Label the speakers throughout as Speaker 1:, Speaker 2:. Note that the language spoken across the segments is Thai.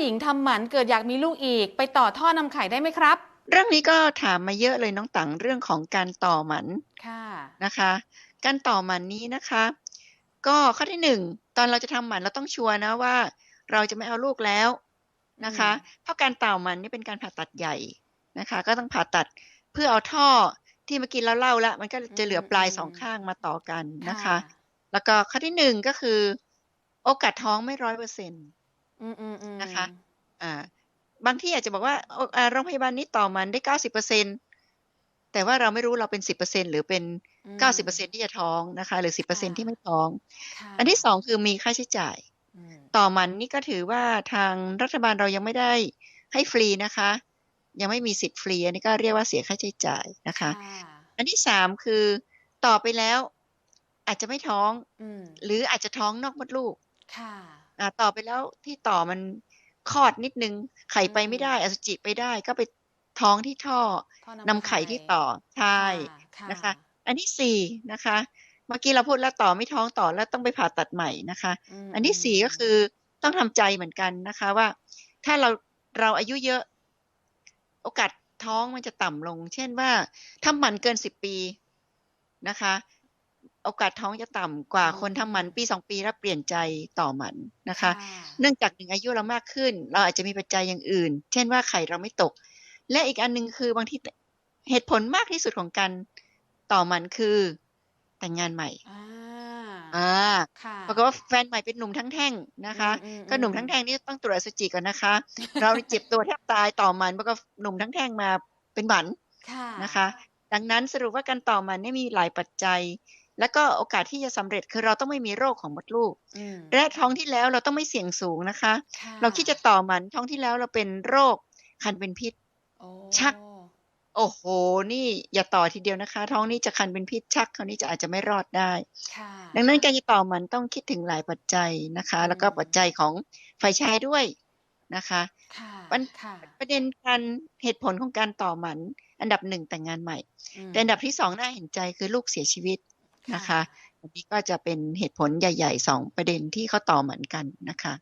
Speaker 1: หญิงทำหมันเกิดอยากมีลูกอีก ไปต่อท่อนำไข่ได้ไหมครับ
Speaker 2: เรื่องนี้ก็ถามมาเยอะเลยน้องตังเรื่องของการต่อหมัน
Speaker 1: ค่ะ
Speaker 2: นะคะ การต่อหมันนี้นะคะ ก็ข้อที่หนึ่งตอนเราจะทำหมันเราต้องชัวร์นะว่า เราจะไม่เอาลูกแล้วนะคะ เพราะการต่อหมันนี่เป็นการผ่าตัดใหญ่นะคะ ก็ต้องผ่าตัดเพื่อเอาท่อที่เมื่อกี้เราเล่าแล้วมันก็จะเหลือปลายสองข้างมาต่อกันนะคะ แล้วก็ข้อที่หนึ่งก็คือ โอกาสท้องไม่ร้อยเปอร์เซ็นต์
Speaker 1: อืมอืมอืม
Speaker 2: นะคะ อ่า บางที่อาจจะบอกว่าโอ้อ่าโรงพยาบาลนี้ต่อมันได้เก้าสิบเปอร์เซ็นแต่ว่าเราไม่รู้เราเป็นสิบเปอร์เซ็นหรือเป็น
Speaker 1: อืม
Speaker 2: เก้าสิบเปอร์เซ็นที่จะท้องนะคะ หรือสิบเปอร์เซ็น
Speaker 1: ค่ะ
Speaker 2: ที่ไม่ท้อง
Speaker 1: ค่ะ
Speaker 2: อันที่สองคือมีค่าใช้จ่าย
Speaker 1: อืม
Speaker 2: ต่อมันนี่ก็ถือว่าทางรัฐบาลเรายังไม่ได้ให้ฟรีนะคะ ยังไม่มีสิทธิ์ฟรีอันนี้ก็เรียกว่าเสียค่าใช้จ่ายนะคะ
Speaker 1: ค่ะ
Speaker 2: อันที่สามคือต่อไปแล้วอาจจะไม่ท้อง
Speaker 1: อืม
Speaker 2: หรืออาจจะท้องนอกมดลูก
Speaker 1: ค่ะ
Speaker 2: อ่าต่อไปแล้วที่ต่อมันคลอดนิดนึง ไข่ไปไม่ได้
Speaker 1: อืม
Speaker 2: อสุจิไปได้ก็ไปท้องที่ท่อ
Speaker 1: ท่อน
Speaker 2: นำไข่ที่ต่อใช่
Speaker 1: ค่ะ
Speaker 2: นะคะ อันที่สี่นะคะ เมื่อกี้เราพูดแล้วต่อไม่ท้องต่อแล้วต้องไปผ่าตัดใหม่นะคะ
Speaker 1: ม
Speaker 2: อันที่สี่ก็คือต้องทำใจเหมือนกันนะคะว่า ถ้าเราเราอายุเยอะโอกาสท้องมันจะต่ำลง เช่นว่าถ้าหมันเกินสิบปีนะคะ โอกาสท้องจะต่ำกว่าคนทำหมันปีสองปีแล้วเปลี่ยนใจต่อหมันนะคะ เนื่องจากหนึ่งอายุเรามากขึ้น เราอาจจะมีปัจจัยอย่างอื่น เช่นว่าไข่เราไม่ตก และอีกอันหนึ่งคือบางทีเหตุผลมากที่สุดของการต่อหมันคือแต่งงานใหม่
Speaker 1: อ่า
Speaker 2: อ่า
Speaker 1: ค่ะ
Speaker 2: ปรากฏว่าแฟนใหม่เป็นหนุ่มทั้งแท่งนะคะ
Speaker 1: อืมอืม
Speaker 2: ก็หนุ่มทั้งแท่งนี่ต้องตรวจอสุจิก่อนนะคะ เราเจ็บตัวแทบตายต่อมันปรากฏหนุ่มทั้งแท่งมาเป็นหมัน
Speaker 1: ค่ะ
Speaker 2: นะคะ ดังนั้นสรุปว่าการต่อมันเนี่ยมีหลายปัจจัย แล้วก็โอกาสที่จะสำเร็จคือเราต้องไม่มีโรคของมดลูก
Speaker 1: อืม
Speaker 2: และท้องที่แล้วเราต้องไม่เสี่ยงสูงนะคะ
Speaker 1: ค่ะ
Speaker 2: เราคิดจะต่อมันท้องที่แล้วเราเป็นโรคคันเป็นพิษ
Speaker 1: โอ้
Speaker 2: ชัก โอ้โห นี่อย่าต่อทีเดียวนะคะ ท้องนี้จะคันเป็นพิษชักคราวนี้จะอาจจะไม่รอดได้
Speaker 1: ค่ะ
Speaker 2: ดังนั้นการจะต่อมันต้องคิดถึงหลายปัจจัยนะคะ แล้วก็
Speaker 1: อืม
Speaker 2: ปัจจัยของฝ่ายชายด้วยนะคะ
Speaker 1: ค่ะ
Speaker 2: มัน
Speaker 1: ค่ะ
Speaker 2: ประเด็นการเหตุผลของการต่อมัน อันดับหนึ่งแต่งงานใหม่
Speaker 1: อืม
Speaker 2: แต่อันดับที่สองน่าเห็นใจคือลูกเสียชีวิต นะคะอันนี้ก็จะเป็นเหตุผลใหญ่ๆสองประเด็นที่เขาต่อเหมือนกันนะคะ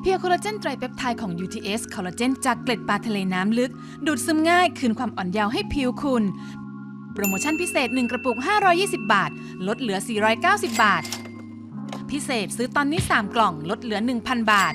Speaker 3: เพียวคอลลาเจนไตรเปปไทด์ของ UTS คอลลาเจนจากเกล็ดปลาทะเลน้ำลึก ดูดซึมง่ายคืนความอ่อนเยาว์ให้ผิวคุณ โปรโมชั่นพิเศษ 1 กระปุก 520 บาท ลดเหลือ 490 บาท พิเศษซื้อตอนนี้ 3 กล่องลดเหลือ 1,000 บาท